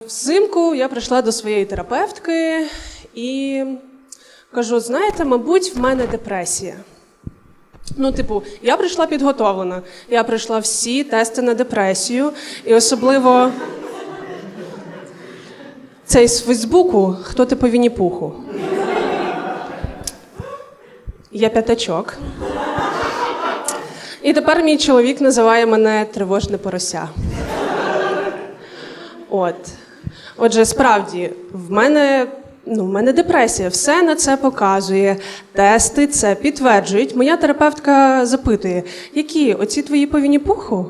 Взимку я прийшла до своєї терапевтки і кажу: знаєте, мабуть, в мене депресія. Ну, типу, я прийшла підготовлена. Я пройшла всі тести на депресію, і особливо цей з Фейсбуку, хто ти по Вінні-Пуху. Я п'ятачок. І тепер мій чоловік називає мене тривожне порося. От. Отже, справді, в мене, ну, в мене депресія, все на це показує. Тести це підтверджують. Моя терапевтка запитує, які оці твої повінні пуху?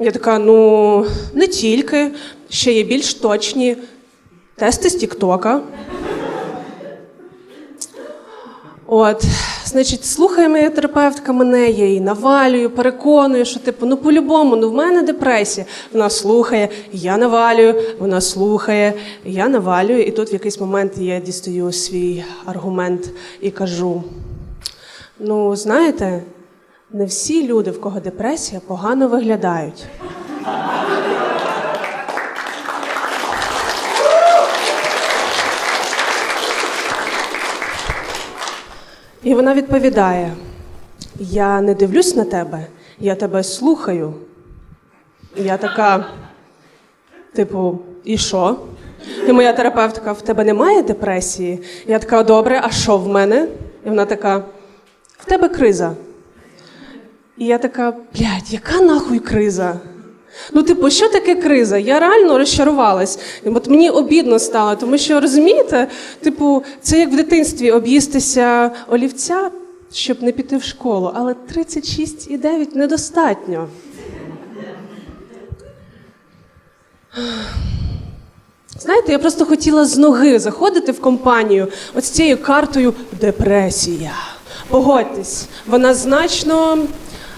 Я така, ну, не тільки, ще є більш точні тести з Тіктока. От, значить, слухає моя терапевтка мене, я її навалюю, переконую, що типу, ну по-любому, ну в мене депресія. Вона слухає, я навалюю, вона слухає, я навалюю. І тут в якийсь момент я дістаю свій аргумент і кажу: ну, знаєте, не всі люди, в кого депресія, погано виглядають. І вона відповідає: Я не дивлюсь на тебе, я тебе слухаю. І я така, типу, і що? І моя терапевтка, в тебе немає депресії? Я така, добре, а що в мене? І вона така, в тебе криза. І я така, блядь, яка нахуй криза? Ну, типу, що таке криза? Я реально розчарувалась. От мені обідно стало, тому що розумієте, типу, це як в дитинстві об'їстися олівця, щоб не піти в школу, але 36,9 недостатньо. Знаєте, я просто хотіла з ноги заходити в компанію от з цією картою депресія. Погодьтесь, вона значно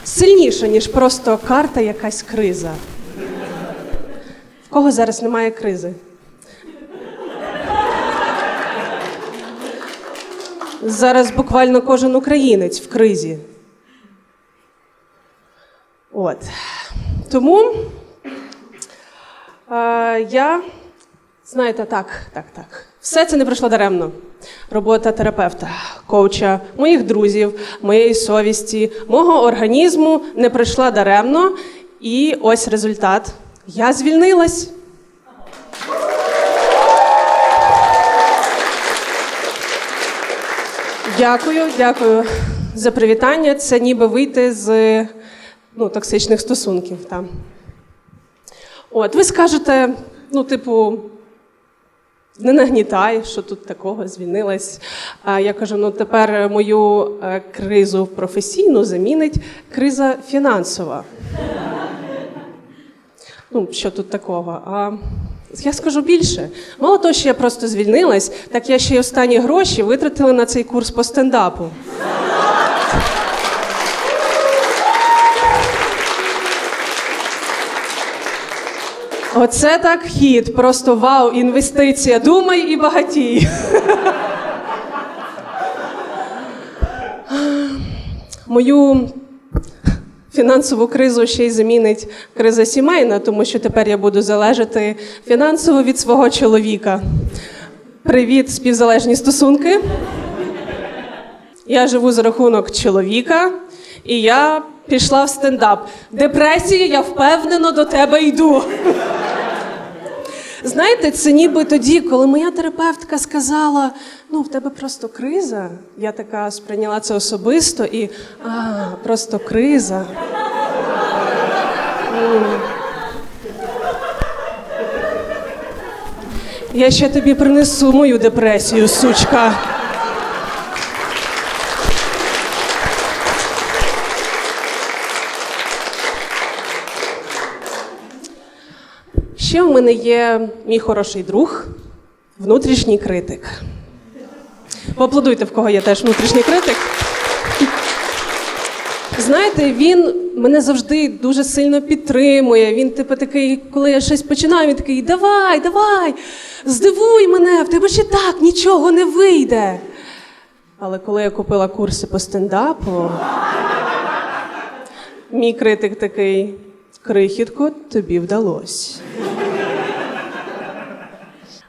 сильніша, ніж просто карта якась криза. В кого зараз немає кризи? Зараз буквально кожен українець в кризі. От. Тому е, я, знаєте, так, так, так. Все це не пройшло даремно. Робота терапевта, коуча, моїх друзів, моєї совісті, мого організму не пройшла даремно. І ось результат. Я звільнилась. Дякую, дякую за привітання. Це ніби вийти з ну, токсичних стосунків. Там. От, ви скажете, ну, типу, не нагнітай, що тут такого звільнилась. Я кажу: ну тепер мою е, кризу професійну замінить криза фінансова. Ну, що тут такого? А я скажу більше. Мало того, що я просто звільнилась, так я ще й останні гроші витратила на цей курс по стендапу. Оце так хід. Просто вау, інвестиція. Думай і багатій. Мою фінансову кризу ще й замінить криза сімейна, тому що тепер я буду залежати фінансово від свого чоловіка. Привіт, співзалежні стосунки. Я живу за рахунок чоловіка, і я пішла в стендап. Депресії, я впевнено до тебе йду. Знаєте, це ніби тоді, коли моя терапевтка сказала: ну, в тебе просто криза. Я така сприйняла це особисто і а, просто криза. Я ще тобі принесу мою депресію, сучка. Ще в мене є мій хороший друг, внутрішній критик. Поаплодуйте, в кого є теж внутрішній критик. Знаєте, він мене завжди дуже сильно підтримує. Він, типу, такий, коли я щось починаю, він такий: давай, давай, здивуй мене, в тебе ще так нічого не вийде. Але коли я купила курси по стендапу, мій критик такий: крихітко, тобі вдалося.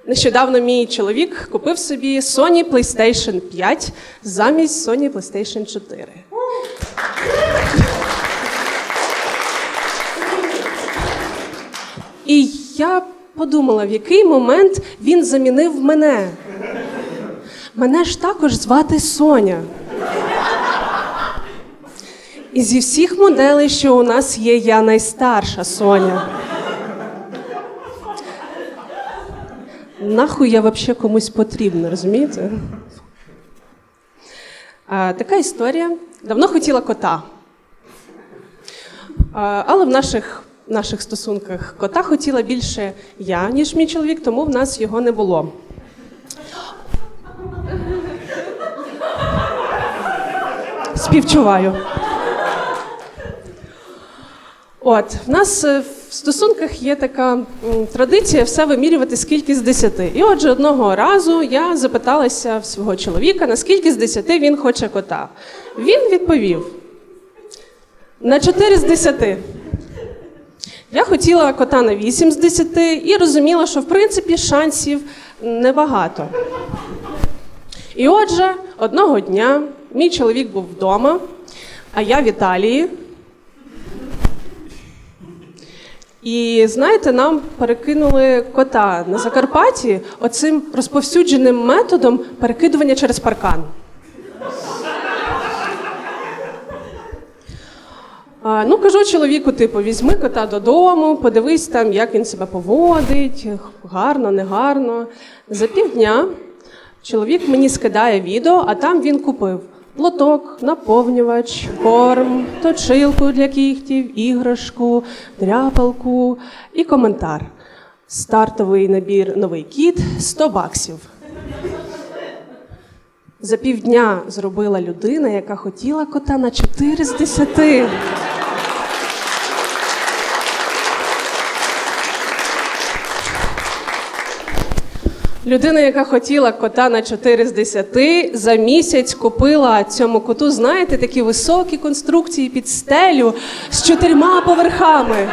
Нещодавно мій чоловік купив собі Sony PlayStation 5 замість Sony PlayStation 4. І я подумала, в який момент він замінив мене. Мене ж також звати Соня. І зі всіх моделей, що у нас є, я найстарша Соня. Нахуй я взагалі комусь потрібна, розумієте? А, така історія. Давно хотіла кота. А, але в наших, наших стосунках кота хотіла більше я, ніж мій чоловік, тому в нас його не було. Співчуваю. От, в нас е, в стосунках є така традиція все вимірювати скільки з десяти. І отже, одного разу я запиталася в свого чоловіка, наскільки з десяти він хоче кота. Він відповів: на 4 з 10. Я хотіла кота на 8 з 10 і розуміла, що в принципі шансів небагато. І отже, одного дня мій чоловік був вдома, а я в Італії. І знаєте, нам перекинули кота на Закарпатті оцим розповсюдженим методом перекидування через паркан. Ну, кажу чоловіку, типу, візьми кота додому, подивись там, як він себе поводить, гарно, негарно. За півдня чоловік мені скидає відео, а там він купив лоток, наповнювач, корм, точилку для кігтів, іграшку, дряпалку і коментар. Стартовий набір новий кіт 100 баксів. За півдня зробила людина, яка хотіла кота на 4 з 10. Людина, яка хотіла кота на 4 з 10, за місяць купила цьому коту, знаєте, такі високі конструкції під стелю з чотирма поверхами.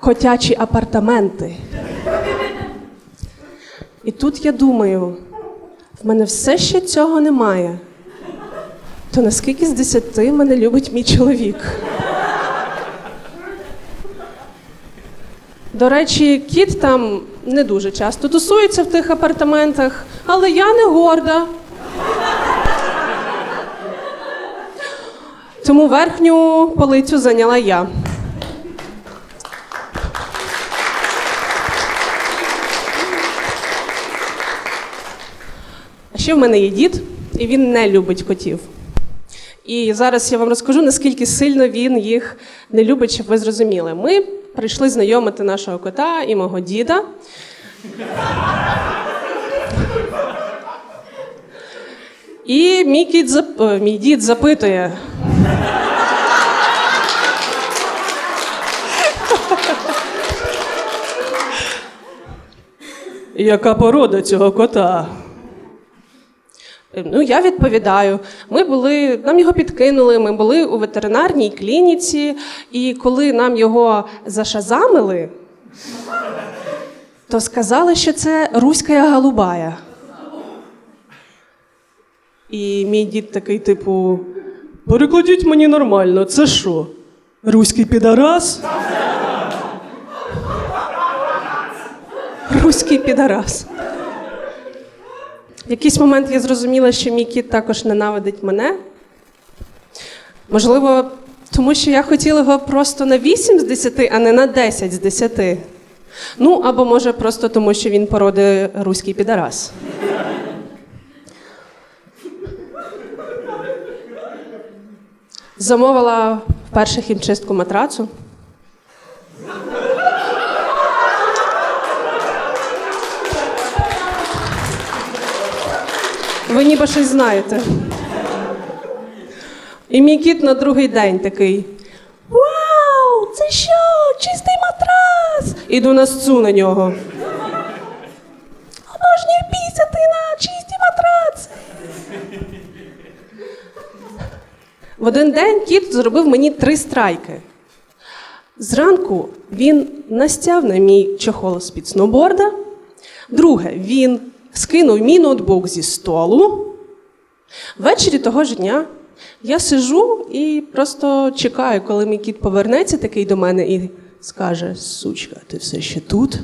Котячі апартаменти. І тут я думаю, в мене все ще цього немає. То наскільки з 10 мене любить мій чоловік? До речі, кіт там не дуже часто тусується в тих апартаментах, але я не горда. Тому верхню полицю зайняла я. А ще в мене є дід, і він не любить котів. І зараз я вам розкажу, наскільки сильно він їх не любить, щоб ви зрозуміли. Ми прийшли знайомити нашого кота і мого діда. І мій, кіт зап... е, мій дід запитує. Яка порода цього кота? Ну, я відповідаю. Ми були, нам його підкинули, ми були у ветеринарній клініці, і коли нам його зашазамили, то сказали, що це руська голубая. І мій дід такий, типу, перекладіть мені нормально, це що? Руський підарас? Руський підарас. В якийсь момент я зрозуміла, що мій кіт також ненавидить мене. Можливо, тому що я хотіла його просто на 8 з 10, а не на 10 з 10. Ну, або може просто тому, що він породи руський підарас. Замовила вперше хімчистку матрацу. Ви ніби щось знаєте. І мій кіт на другий день такий. Вау! Це що? Чистий матрас! Іду на сцу на нього. Обожнюю пісяти на чисті матраци. В один день кіт зробив мені три страйки. Зранку він настяв на мій чохол з-під сноуборда. Друге, він скинув мій ноутбук зі столу. Ввечері того ж дня я сижу і просто чекаю, коли мій кіт повернеться такий до мене і скаже: Сучка, ти все ще тут?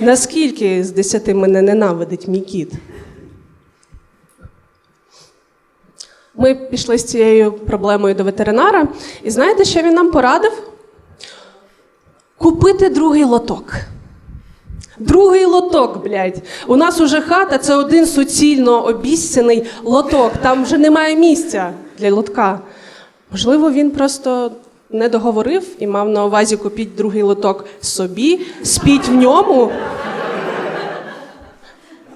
Наскільки з десяти мене ненавидить мій кіт? Ми пішли з цією проблемою до ветеринара, і знаєте, що він нам порадив? Купити другий лоток. Другий лоток, блядь. У нас уже хата це один суцільно обіцяний лоток. Там вже немає місця для лотка. Можливо, він просто не договорив і мав на увазі купіть другий лоток собі, спіть в ньому.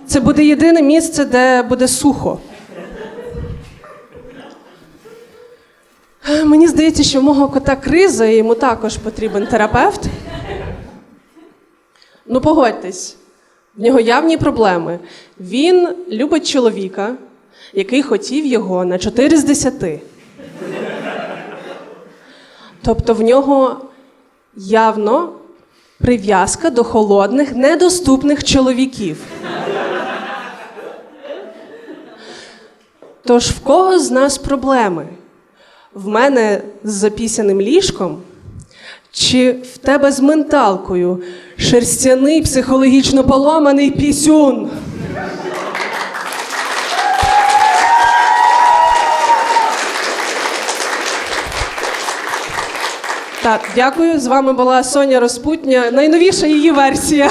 Це буде єдине місце, де буде сухо. Мені здається, що в мого кота криза, і йому також потрібен терапевт. Ну, погодьтесь, в нього явні проблеми. Він любить чоловіка, який хотів його на 4 з 10. Тобто в нього явно прив'язка до холодних, недоступних чоловіків. Тож в кого з нас проблеми? В мене з запісяним ліжком чи в тебе з менталкою шерстяний психологічно поламаний пісюн? Так, дякую. З вами була Соня Розпутня. Найновіша її версія.